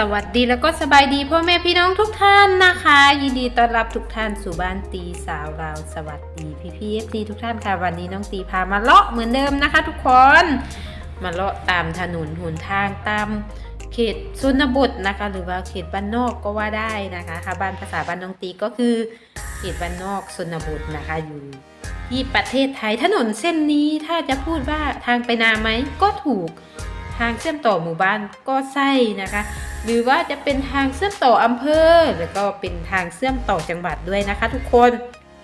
สวัสดีแล้วก็สบายดีพ่อแม่พี่น้องทุกท่านนะคะ ยินดีต้อนรับทุกท่านสู่บ้านตีสาวเราสวัสดีพี่พี่เอฟซีทุกท่านค่ะวันนี้น้องตีพามาเลาะเหมือนเดิมนะคะ ทุกคนมาเลาะตามถนนหนทางตามเขตชนบทนะคะ หรือว่าเขตบ้านนอกก็ว่าได้นะคะค่ะบ้านภาษาบ้านน้องตีก็คือ เขตบ้านนอกชนบทนะคะอยู่ที่ประเทศไทยถนนเส้นนี้ถ้าจะพูดว่าทางไปนาไหมก็ถูกทางเชื่อมต่อหมู่บ้านก็ใช่นะคะ หรือว่าจะเป็นทางเชื่อมต่ออำเภอ แล้วก็เป็นทางเชื่อมต่อจังหวัดด้วยนะคะ ทุกคน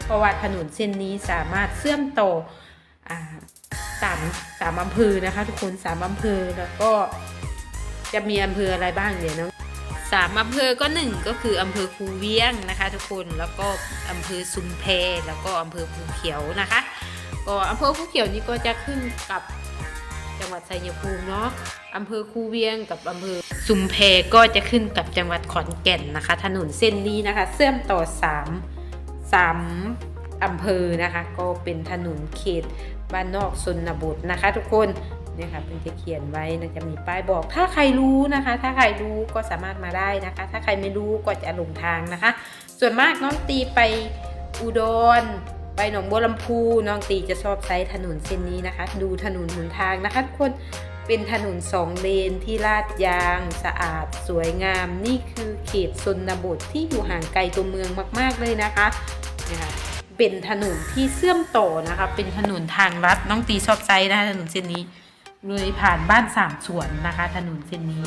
เพราะว่าถนนเส้นนี้สามารถเชื่อมต่อสามสามอำเภอนะคะ ทุกคนสามอำเภอแล้วก็จะมีอำเภออะไรบ้างเดี๋ยน้องสามอำเภอก็หนึ่งก็คืออำเภอคูเวียงนะคะ ทุกคนแล้วก็อำเภอซุมเพแล้วก็อำเภอภูเขียวนะคะ ก็อำเภอภูเขียวนี้ก็จะขึ้นกับ จังหวัดชัยภูมิเนาะอำเภอคูเวียงกับอำเภอซุมเพก็จะขึ้นกับจังหวัดขอนแก่นนะคะ ถนนเส้นนี้นะคะ เชื่อมต่อสามสามอำเภอนะคะ ก็เป็นถนนเขตบ้านนอกชนบทนะคะ ทุกคนเนี่ยค่ะเป็นจะเขียนไว้นะจะมีป้ายบอก ถ้าใครรู้นะคะ ถ้าใครรู้ก็สามารถมาได้นะคะ ถ้าใครไม่รู้ก็จะหลงทางนะคะ ส่วนมากน้องตีไปอุดร ไปหนองบัวลำพูน้องตีจะชอบใช้ถนนเส้นนี้นะคะ ดูถนนหนทางนะคะทุกคนเป็นถนนสองเลนที่ลาดยาง สะอาด สวยงาม นี่คือเขตชนบทที่อยู่ห่างไกลตัวเมืองมาก ๆ เลยนะคะนะคะเป็นถนนที่เชื่อมต่อนะคะ เป็นถนนทางลัดน้องตีชอบใช้นะคะถนนเส้นนี้เลยผ่านบ้านสามสวนนะคะ ถนนเส้นนี้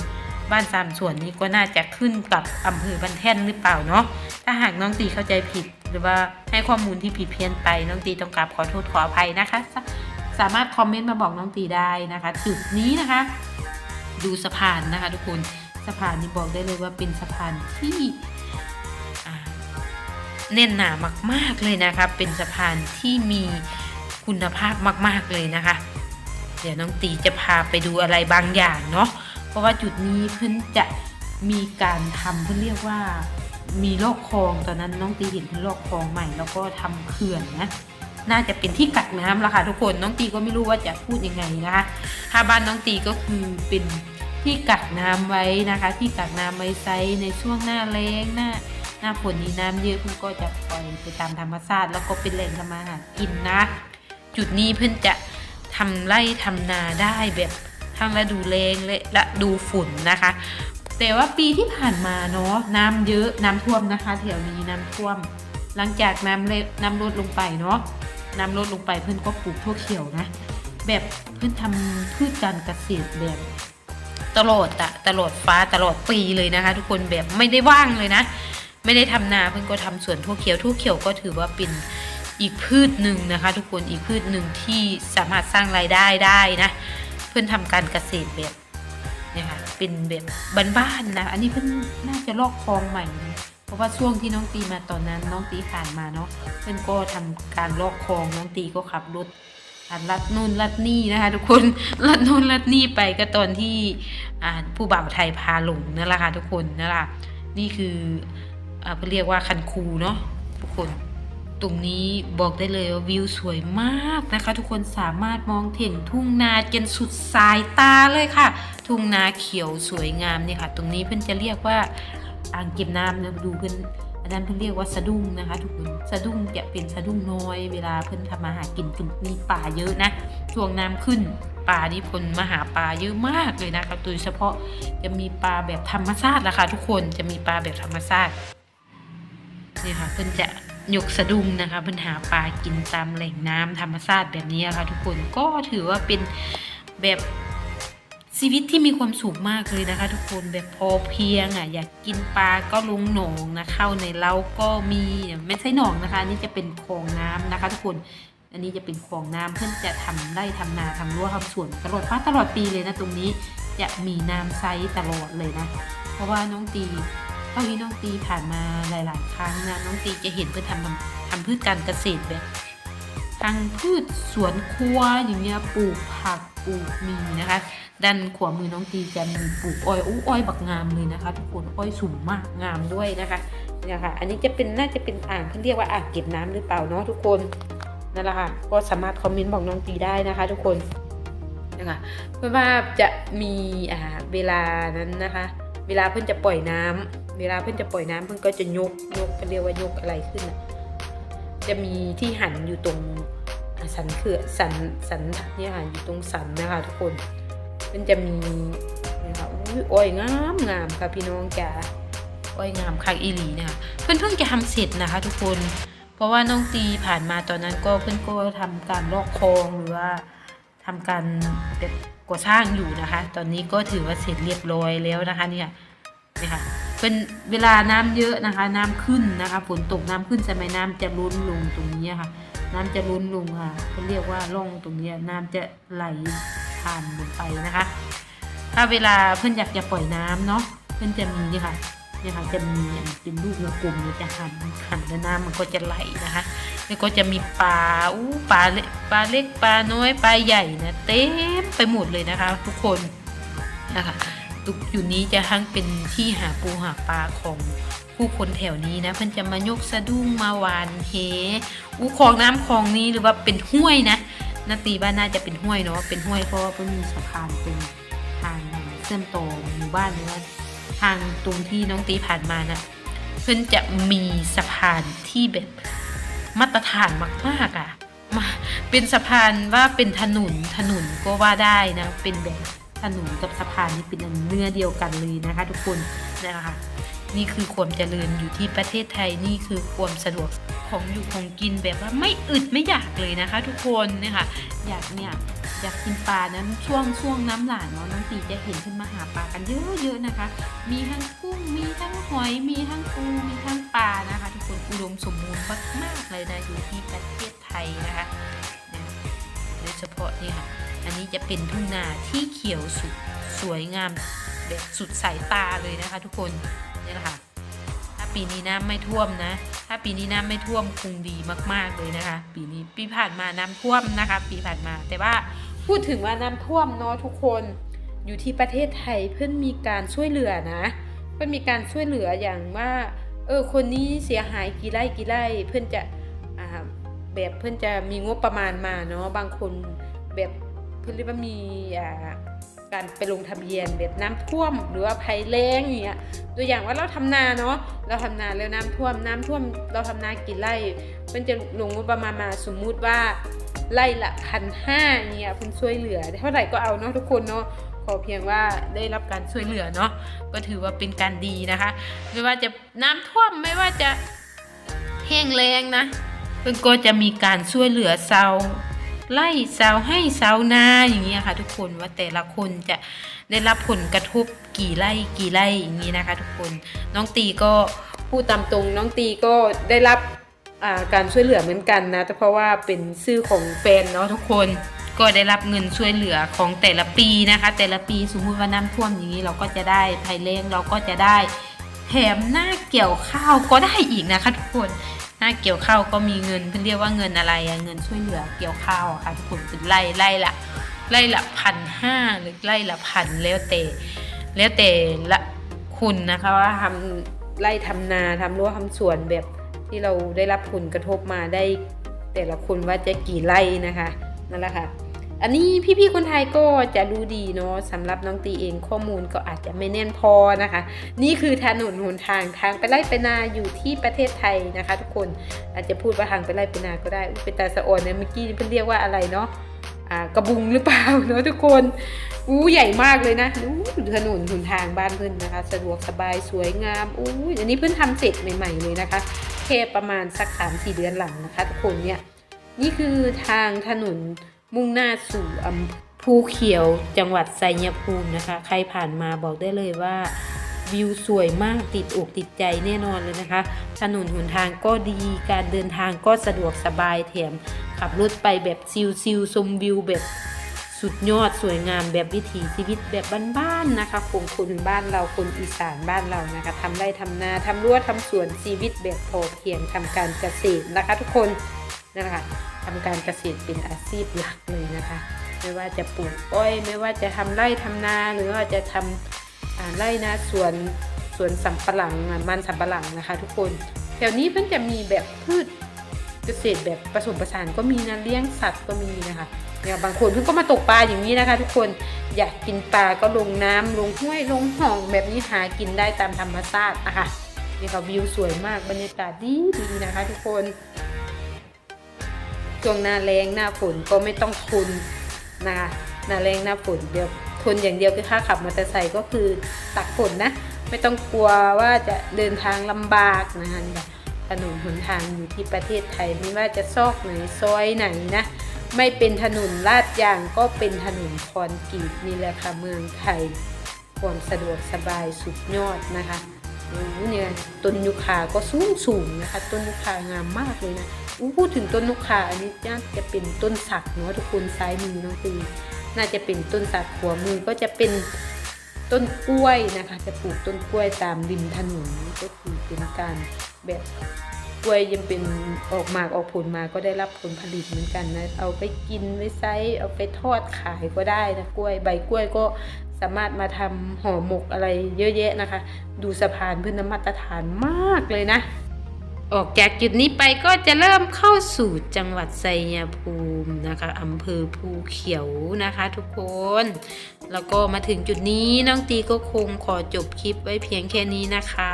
บ้านสามสวนนี้ก็น่าจะขึ้นกับอำเภอบันแท่นหรือเปล่าเนาะถ้าหากน้องตีเข้าใจผิด รือว่าให้ข้อมูลที่ผิดเพี้ยนไปน้องตีต้องกราบขอโทษขออภัยนะคะสาสามารถคอมเมนต์มาบอกน้องตีได้นะคะจุดนี้นะคะ ดูสะพานนะคะ ทุกคนสะพานนี้บอกได้เลยว่าเป็นสะพานที่แน่นหนามาก ๆเลยนะคะเป็นสะพานที่มีคุณภาพมาก ๆเลยนะคะ เดี๋ยวน้องตีจะพาไปดูอะไรบางอย่างเนาะเพราะว่าจุดนี้เพิ่นจะมีการทำเพิ่นเรียกว่า มีลอกคลองตอนนั้นน้องตีเห็นเป็นลอกคลองใหม่ แล้วก็ทำเขื่อนนะน่าจะเป็นที่กักน้ำละค่ะทุกคนน้องตีก็ไม่รู้ว่าจะพูดยังไงนะคะถ้าบ้านน้องตีก็คือเป็นที่กักน้ำไว้นะคะ ที่กักน้ำไว้ใช้ในช่วงหน้าแล้งหน้าหน้าฝนนี้น้ำเยอะเพิ่นก็จะปล่อยไปตามธรรมชาติ แล้วก็เป็นแหล่งทำมาหากินนะ จุดนี้เพิ่อนจะทำไร่ทำนาได้แบบทั้งฤดูแล้งและฤดูฝนนะคะ แต่ว่าปีที่ผ่านมาเนาะน้ำเยอะน้ำท่วมนะคะแถวนี้น้ำท่วม หลังจากน้ำเลน้ำลดลงไปเนาะน้ำลดลงไปเพื่อนก็ปลูกทั่วเขียวนะ แบบเพื่อนทำพืชการเกษตรแบบตลอดอะตลอดฟ้าตลอดปีเลยนะคะ ทุกคนแบบไม่ได้ว่างเลยนะ ไม่ได้ทำนาเพื่อนก็ทำสวนทั่วเขียวทั่วเขียวก็ถือว่าเป็นอีกพืชหนึ่งนะคะ ทุกคนอีกพืชหนึ่งที่สามารถสร้างรายได้ได้นะ เพื่อนทำการเกษตรแบบ เนี่ยค่ะเป็นแบบบ้านๆนะ อันนี้เพื่อนน่าจะลอกคลองใหม่ เพราะว่าช่วงที่น้องตีมาตอนนั้นน้องตีผ่านมาเนาะเพื่อนก็ทำการลอกคลองน้องตีก็ขับรถอ่าลัดนู่นลัดนี่นะคะทุกคนลัดนู่นลัดนี่ไปก็ตอนที่อ่าผู้บ่าวไทยพาหลงนั่นแหละค่ะทุกคนนั่นแหละนี่คืออ่าเขาเรียกว่าคันคูเนาะทุกคน ตรงนี้บอกได้เลยว่าวิวสวยมากนะคะ ทุกคนสามารถมองเห็นทุ่งนาจนสุดสายตาเลยค่ะ ทุ่งนาเขียวสวยงามเนี่ยค่ะ ตรงนี้เพื่อนจะเรียกว่าอ่างเก็บน้ำนะดูเพื่อนอันนั้นเพื่อนเรียกว่าสะดุ้งนะคะ ทุกคนสะดุ้งจะเป็นสะดุ้งน้อย เวลาเพื่อนทำมาหากินเพื่อนมีป่าเยอะนะช่วงน้ำขึ้นป่านี่พลมาหาปลาเยอะมากเลยนะคะโดยเฉพาะจะมีปลาแบบธรรมชาติละค่ะทุกคนจะมีปลาแบบธรรมชาตินี่ค่ะเพิ่อนจะ หยกสะดุ้งนะคะเพิ่นหาปลากินตามแหล่งน้ำธรรมชาติแบบนี้ค่ะ ทุกคนก็ถือว่าเป็นแบบชีวิตที่มีความสุขมากเลยนะคะ ทุกคนแบบพอเพียงอะอยากกินปลาก็ลงหนองนะเข้าในเล้าก็มีไม่ใช่หนองนะคะนี่จะเป็นคลองน้ำนะคะ ทุกคน อันนี้จะเป็นคลองน้ำเพื่อนจะทำไร่ทำนาทำรั้วทำสวนตลอดฟ้าตลอดปีเลยนะตรงนี้จะมีน้ำใช้ตลอดเลยนะ เพราะว่าน้องตี เท่าที่น้องตีผ่านมาหลาย ๆ ครั้งนะน้องตีจะเห็นเพื่อนทำทำพืชการเกษตรแบบทั้งพืชสวนครัวอย่างเงี้ยปลูกผักปลูกมีนะคะด้านขวามือน้องตีจะมีปลูกอ้อยอู้อ้อยบักงามเลยนะคะทุกคนอ้อยสูงมากงามด้วยนะคะเนี่ยค่ะอันนี้จะเป็นน่าจะเป็นอ่างเขาเรียกว่าอ่างเก็บน้ำหรือเปล่าเนาะทุกคนนั่นแหละค่ะก็สามารถคอมเมนต์บอกน้องตีได้นะคะ ทุกคนนะคะเพราะว่าจะมีอ่าเวลานั้นนะคะ เวลาเพิ่อนจะปล่อยน้ำ เวลาเพิ่อนจะปล่อยน้ำเพิ่อนก็จะยกยกเขาเรียกว่ายกอะไรขึ้นจะมีที่หันอยู่ตรงสันเขื่อสันสันเนี่ยค่ะอยู่ตรงสันนะคะทุกคนมันจะมีนี่ยค่ะอุ้ยอ้อยงามงามค่ะพี่น้องจ๋าอ้อยงามคักอีหลีนะคะเพิ่อนเพิ่งจะทำเสร็จนะคะ ทุกคน เพราะว่าน้องตีผ่านมาตอนนั้นก็เพื่อนก็ทำการลอกคลองหรือว่าทำการก่อสร้างอยู่นะคะ ตอนนี้ก็ถือว่าเสร็จเรียบร้อยแล้วนะคะเนี่ยนี่ค่ะ เป็นเวลาน้ำเยอะนะคะ น้ำขึ้นนะคะฝนตกน้ำขึ้นสมัยน้ำจะล้นลงตรงนี้ค่ะ น้ำจะล้นลงค่ะเขาเรียกว่าร่องตรงนี้น้ำจะไหลผ่านลงไปนะคะ ถ้าเวลาเพื่อนอยากจะปล่อยน้ำเนาะเพื่อนจะมีค่ะเนี่ยค่ะจะมีเป็นลูกกลมเนี่ยจะหันหันแล้วน้ำมันก็จะไหลนะคะ แล้วก็จะมีปลาอู้ปลาเล็กปลาเล็กปลาน้อยปลาใหญ่นะเต็มไปหมดเลยนะคะ ทุกคนนะคะ ตุกอยู่นี้จะทั้งเป็นที่หาปูหาปลาของผู้คนแถวนี้นะเพิ่อนจะมายกสะดุ้งมาหวานเฮอู้คลองน้ำคลองนี้หรือว่าเป็นห้วยนะนาตีบ้านน่าจะเป็นห้วยเนาะเป็นห้วยเพราะว่าเพิ่นมีสะพานเป็นทางเชื่อมต่อหมู่บ้านหรือว่าทางตรงที่น้องตีผ่านมานะเพิ่อนจะมีสะพานที่แบบมาตรฐานมากๆอะมาเป็นสะพานว่าเป็นถนนถนนก็ว่าได้นะเป็นแบบ ถนนกับสะพานนี่เป็นเนื้อเดียวกันเลยนะคะ ทุกคนนะคะนี่คือความเจริญอยู่ที่ประเทศไทยนี่คือความสะดวกของอยู่ของกินแบบว่าไม่อึดไม่อยากเลยนะคะ ทุกคนเนี่ยค่ะอยากเนี่ยอยากกินปลานั้นช่วงช่วงน้ำหลากเนาะน้องตีจะเห็นขึ้นมาหาปลากันเยอะๆนะคะ มีทั้งกุ้งมีทั้งหอย มีทั้งปูมีทั้งปลานะคะ ทุกคนอุดมสมบูรณ์มากๆเลยนะอยู่ที่ประเทศไทยนะคะโดยเฉพาะนี่ค่ะ อันนี้จะเป็นทุ่งนาที่เขียวสุดสวยงามแบบสุดสายตาเลยนะคะ ทุกคนนี่แหละค่ะถ้าปีนี้น้ำไม่ท่วมนะ ถ้าปีนี้น้ำไม่ท่วมคงดีมากๆเลยนะคะ ปีนี้ปีผ่านมาน้ำท่วมนะคะ ปีผ่านมา แต่ว่าพูดถึงว่าน้ำท่วมเนาะทุกคนอยู่ที่ประเทศไทยเพื่อนมีการช่วยเหลือนะ เพื่อนมีการช่วยเหลืออย่างว่าเออคนนี้เสียหายกี่ไร่กี่ไร่เพื่อนจะแบบเพื่อนจะมีงบประมาณมาเนาะบางคนแบบ เพื่อนเรียกว่ามีการไปลงทะเบียนแบบน้ำท่วม หรือว่าภัยแล้งอย่างเงี้ยตัวอย่างว่าเราทำนาเนาะเราทำนาแล้วน้ำท่วมน้ำท่วม เราทำนากี่ไร่มันจะลงงบประมาณมาสมมุติว่าไร่ละพันห้าเนี่ยเพิ่นช่วยเหลือเท่าไหร่ก็เอาเนาะทุกคนเนาะขอเพียงว่าได้รับการช่วยเหลือเนาะก็ถือว่าเป็นการดีนะคะ ไม่ว่าจะน้ำท่วมไม่ว่าจะแห้งแล้งนะเพิ่นก็จะมีการช่วยเหลือเซา ไล่เซาให้เซานาอย่างเงี้ยค่ะทุกคนว่าแต่ละคนจะได้รับผลกระทบกี่ไร่กี่ไร่อย่างนี้นะคะ ทุกคนน้องตีก็พูดตามตรงน้องตีก็ได้รับการช่วยเหลือเหมือนกันนะแต่เพราะว่าเป็นชื่อของแฟนเนาะทุกคนก็ได้รับเงินช่วยเหลือของแต่ละปีนะคะ แต่ละปีสมมุติว่าน้ำท่วมอย่างนี้เราก็จะได้ภัยแล้งเราก็จะได้แถมหน้าเกี่ยวข้าวก็ได้อีกนะคะทุกคน หน้าเกี่ยวข้าวก็มีเงินเพื่อเรียกว่าเงินอะไรอะเงินช่วยเหลือเกี่ยวข้าวอะค่ะทุกคนเป็นไร่ไร่ละไล่ละพันห้าหรือไล่ละพันแล้วแต่แล้วแต่ละคุณนะคะว่าทำไล่ทำนาทำรั้วทำสวนแบบที่เราได้รับผลกระทบมาได้แต่ละคนว่าจะกี่ไร่นะคะนั่นแหละค่ะ อันนี้พี่ๆคนไทยก็จะรู้ดีเนาะสำหรับน้องตีเองข้อมูลก็อาจจะไม่แน่นพอนะคะ นี่คือถนนหนทางทางไปไล่ไปนาอยู่ที่ประเทศไทยนะคะ ทุกคนอาจจะพูดว่าทางไปไล่ไปนาก็ได้เป็นตาสะออนเนี่ยเมื่อกี้เพิ่นเรียกว่าอะไรเนาะอ่ากระบุงหรือเปล่าเนอะทุกคนอู้ใหญ่มากเลยนะอู้ถนนหนทางบ้านเพื่อนนะคะ สะดวกสบายสวยงามอู้อันนี้เพิ่งทำเสร็จใหม่ ๆ เลยนะคะแค่ประมาณสักสามสี่เดือนหลังนะคะ ทุกคนเนี่ยนี่คือทางถนน มุ่งหน้าสู่ภูเขียวจังหวัดไซยภูมินะคะ ใครผ่านมาบอกได้เลยว่าวิวสวยมากติดอกติดใจแน่นอนเลยนะคะ ถนนหนทางก็ดีการเดินทางก็สะดวกสบายแถมขับรถไปแบบซิลๆชมวิวแบบสุดยอดสวยงามแบบวิถีชีวิตแบบบ้านๆนะคะของคนบ้านเราคนอีสานบ้านเรานะคะทำไร่ทำนาทำรั้วทำสวนชีวิตแบบพอเพียงทำการเกษตรนะคะ ทุกคนนั่นแหละค่ะ ทำการเกษตรเป็นอาชีพหลักเลยนะคะ ไม่ว่าจะปลูกอ้อย ไม่ว่าจะทำไร่ทำนา หรือว่าจะทำอ่าไร่นาสวนสวนสำปะหลังมันสำปะหลังนะคะ ทุกคนแถวนี้เพิ่นจะมีแบบพืชเกษตรแบบผสมผสานก็มีนะเลี้ยงสัตว์ก็มีนะคะเนี่ยบางคนเพิ่งก็มาตกปลาอย่างนี้นะคะ ทุกคนอยากกินปลาก็ลงน้ำลงห้วยลงหองแบบนี้หากินได้ตามธรรมชาตินะคะนี่ค่ะวิวสวยมากบรรยากาศดีดีนะคะ ทุกคน ช่วงหน้าแรงหน้าฝนก็ไม่ต้องทนนะคะหน้าแรงหน้าฝนเดียวทนอย่างเดียวคือค่าขับมอเตอร์ไซค์ก็คือตักฝนนะ ไม่ต้องกลัวว่าจะเดินทางลำบากนะคะถนนหนทางอยู่ที่ประเทศไทยไม่ว่าจะซอกไหนซอยไหนนะไม่เป็นถนนลาดยางก็เป็นถนนคอนกรีตนี่แหละค่ะเมืองไทยความสะดวกสบายสุดยอดนะคะ เนี่ยต้นยุคาก็สูงสูงนะคะ ต้นยุคางามมากเลยนะพูดถึงต้นยุคาอันนี้น่าจะเป็นต้นสักเนาะทุกคนซ้ายมือน้องตีน่าจะเป็นต้นสักหัวมือก็จะเป็นต้นกล้วยนะคะ จะปลูกต้นกล้วยตามริมถนนก็คือเป็นการแบบกล้วยยังเป็นออกหมากออกผลมาก็ได้รับผลผลิตเหมือนกันนะเอาไปกินไว้ไซส์เอาไปทอดขายก็ได้นะกล้วยใบกล้วยก็ามารถมาทำห่อหมกอะไรเยอะแยะนะคะ ดูสะพานพื้นน้ำมาตรฐานมากเลยนะ ออกจากจุดนี้ไปก็จะเริ่มเข้าสู่จังหวัดไซยภูมินะคะอำเภอภูเขียวนะคะ ทุกคน แล้วก็มาถึงจุดนี้น้องตีก็คงขอจบคลิปไว้เพียงแค่นี้นะคะ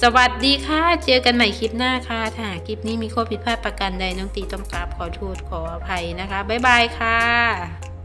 สวัสดีค่ะ เจอกันใหม่คลิปหน้าค่ะ ถ้าหากคลิปนี้มีข้อผิดพลาดประการใดน้องตีต้องกราบขอโทษขออภัยนะคะ บ๊ายบายค่ะ